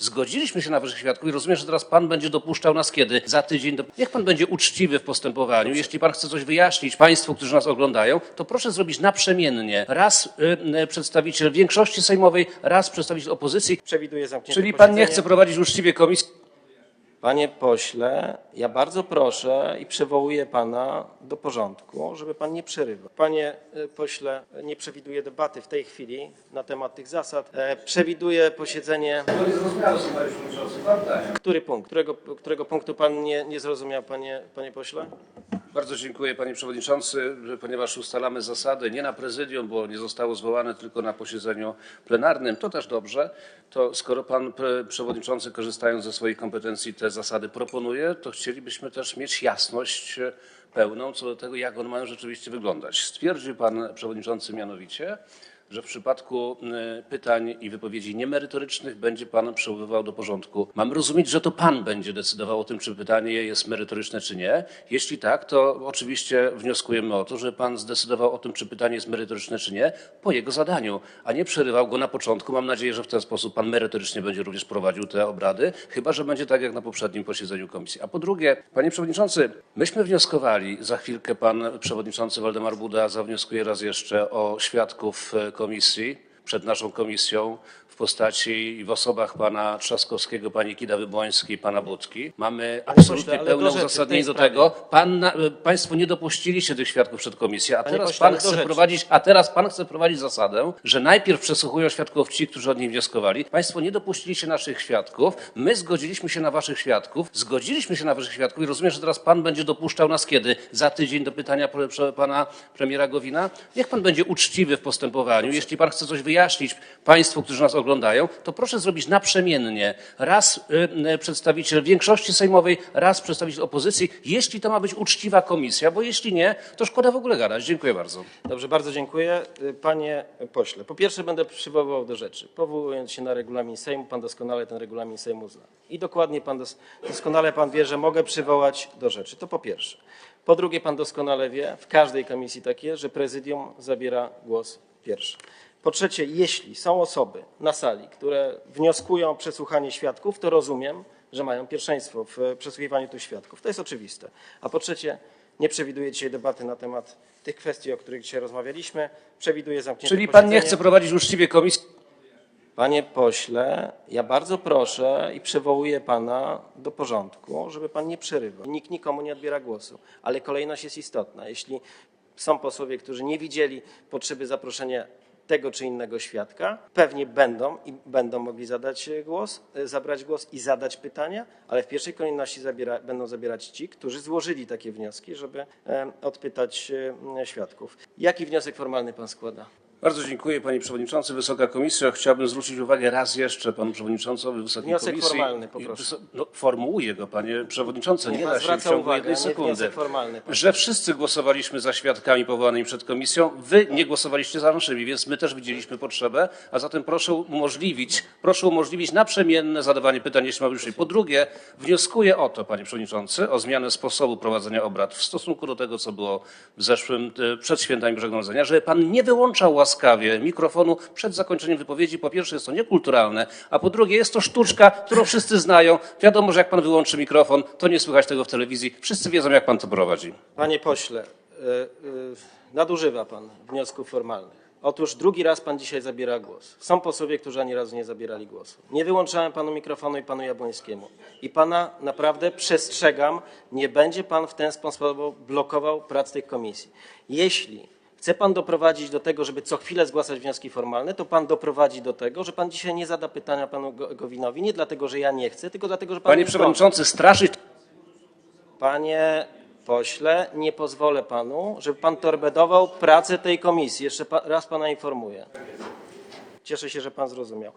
Zgodziliśmy się na waszych świadków i rozumiem, że teraz pan będzie dopuszczał nas kiedy? Za tydzień. Do... Niech pan będzie uczciwy w postępowaniu. Jeśli pan chce coś wyjaśnić państwu, którzy nas oglądają, to proszę zrobić naprzemiennie. Raz y, y, przedstawiciel większości sejmowej, raz przedstawiciel opozycji. Przewiduje zamknięcie Czyli pan nie chce prowadzić uczciwie komisji. Panie pośle, ja bardzo proszę i przywołuję pana do porządku, żeby pan nie przerywał. Panie e, pośle, nie przewiduję debaty w tej chwili na temat tych zasad. E, Przewiduję posiedzenie. Który punkt? Którego, którego punktu pan nie, nie zrozumiał, panie, panie pośle? Bardzo dziękuję panie przewodniczący, ponieważ ustalamy zasady nie na prezydium, bo nie zostało zwołane tylko na posiedzeniu plenarnym, to też dobrze. To skoro pan przewodniczący korzystając ze swoich kompetencji te zasady proponuje, to chcielibyśmy też mieć jasność pełną co do tego, jak one mają rzeczywiście wyglądać. Stwierdził pan przewodniczący mianowicie, że w przypadku y, pytań i wypowiedzi niemerytorycznych będzie pan przywoływał do porządku. Mam rozumieć, że to pan będzie decydował o tym, czy pytanie jest merytoryczne, czy nie. Jeśli tak, to oczywiście wnioskujemy o to, że pan zdecydował o tym, czy pytanie jest merytoryczne, czy nie, po jego zadaniu, a nie przerywał go na początku. Mam nadzieję, że w ten sposób pan merytorycznie będzie również prowadził te obrady, chyba że będzie tak jak na poprzednim posiedzeniu komisji. A po drugie, panie przewodniczący, myśmy wnioskowali, za chwilkę pan przewodniczący Waldemar Buda zawnioskuje raz jeszcze o świadków e, komisji przed naszą komisją w postaci i w osobach pana Trzaskowskiego, pani Kida Wybońskiej, pana Budki. Mamy absolutnie pośle, ale do pełne rzeczy w tej uzasadnienie do tego. Pan, na- państwo nie dopuściliście tych świadków przed komisję, a Panie teraz pośle, pan ale do chce rzeczy. prowadzić, a teraz pan chce prowadzić zasadę, że najpierw przesłuchują świadków ci, którzy od nich wnioskowali. Państwo nie dopuściliście naszych świadków, my zgodziliśmy się na waszych świadków, zgodziliśmy się na waszych świadków i rozumiem, że teraz pan będzie dopuszczał nas kiedy? Za tydzień do pytania pana premiera Gowina? Niech pan będzie uczciwy w postępowaniu. Jeśli pan chce coś wyjaśnić państwu, którzy nas oglądają, to proszę zrobić naprzemiennie. Raz y, y, przedstawiciel większości sejmowej, raz przedstawiciel opozycji, jeśli to ma być uczciwa komisja, bo jeśli nie, to szkoda w ogóle gadać. Dziękuję bardzo. Dobrze, bardzo dziękuję. Y, Panie pośle, po pierwsze będę przywoływał do rzeczy. Powołując się na regulamin Sejmu, pan doskonale ten regulamin Sejmu zna. I dokładnie pan dos doskonale pan wie, że mogę przywołać do rzeczy. To po pierwsze. Po drugie, pan doskonale wie, w każdej komisji tak jest, że prezydium zabiera głos pierwszy. Po trzecie, jeśli są osoby na sali, które wnioskują o przesłuchanie świadków, to rozumiem, że mają pierwszeństwo w przesłuchiwaniu tych świadków. To jest oczywiste. A po trzecie, nie przewiduję dzisiaj debaty na temat tych kwestii, o których dzisiaj rozmawialiśmy. Przewiduję zamknięcie Czyli pan nie posiedzenie. chce prowadzić uczciwie komisji? Panie pośle, ja bardzo proszę i przywołuję pana do porządku, żeby pan nie przerywał. Nikt nikomu nie odbiera głosu, ale kolejność jest istotna. Jeśli są posłowie, którzy nie widzieli potrzeby zaproszenia tego czy innego świadka, pewnie będą i będą mogli zadać e, głos, e, zabrać głos i zadać pytania, ale w pierwszej kolejności zabiera, będą zabierać ci, którzy złożyli takie wnioski, żeby e, odpytać świadków. Jaki wniosek formalny pan składa? Bardzo dziękuję panie przewodniczący. Wysoka komisjo, chciałbym zwrócić uwagę raz jeszcze panu przewodniczącowi Wysokiej Wniosek Komisji. formalny, poproszę. No, formułuję go panie przewodniczący, nie pan da się w ciągu uwagę, jednej nie sekundy. wniosek formalny. Że wszyscy głosowaliśmy za świadkami powołanymi przed komisją, wy nie głosowaliście za naszymi, więc my też widzieliśmy potrzebę, a zatem proszę umożliwić, proszę umożliwić naprzemienne zadawanie pytań, jeśli ma być. Po drugie, wnioskuję o to, panie przewodniczący, o zmianę sposobu prowadzenia obrad w stosunku do tego, co było w zeszłym, e, przed świętami Bożego Narodzenia, żeby pan nie wyłączał łaskawie mikrofonu przed zakończeniem wypowiedzi. Po pierwsze, jest to niekulturalne, a po drugie, jest to sztuczka, którą wszyscy znają. Wiadomo, że jak pan wyłączy mikrofon, to nie słychać tego w telewizji. Wszyscy wiedzą, jak pan to prowadzi. Panie pośle, y, y, nadużywa pan wniosków formalnych. Otóż drugi raz pan dzisiaj zabiera głos. Są posłowie, którzy ani razu nie zabierali głosu. Nie wyłączałem panu mikrofonu i panu Jabłońskiemu. I pana naprawdę przestrzegam, nie będzie pan w ten sposób blokował prac tej komisji. Jeśli chce pan doprowadzić do tego, żeby co chwilę zgłaszać wnioski formalne, to pan doprowadzi do tego, że pan dzisiaj nie zada pytania panu Go- Gowinowi, nie dlatego, że ja nie chcę, tylko dlatego, że pan Panie nie przewodniczący, straszyć Panie pośle, nie pozwolę panu, żeby pan torpedował pracę tej komisji. Jeszcze pa, raz pana informuję. Cieszę się, że pan zrozumiał.